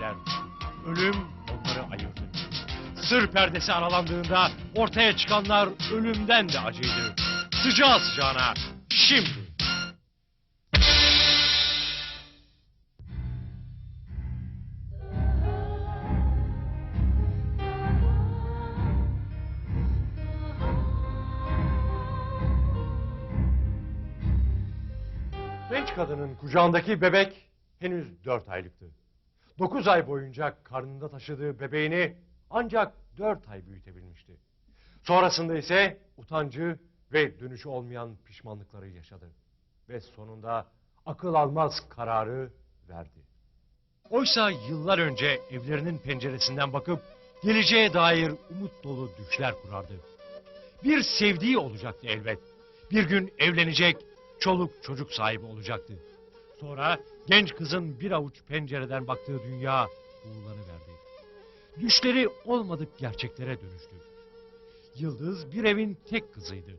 gittiler. Ölüm onları ayırdı. Sır perdesi aralandığında ortaya çıkanlar ölümden de acıydı. Sıcağı sıcağına şimdi. Genç kadının kucağındaki bebek henüz dört aylıktı. Dokuz ay boyunca karnında taşıdığı bebeğini ancak dört ay büyütebilmişti. Sonrasında ise utancı ve dönüşü olmayan pişmanlıkları yaşadı. Ve sonunda akıl almaz kararı verdi. Oysa yıllar önce evlerinin penceresinden bakıp geleceğe dair umut dolu düşler kurardı. Bir sevdiği olacaktı elbet. Bir gün evlenecek, çoluk çocuk sahibi olacaktı. Sonra genç kızın bir avuç pencereden baktığı dünya buğulanıverdi. Düşleri olmadık gerçeklere dönüştü. Yıldız bir evin tek kızıydı.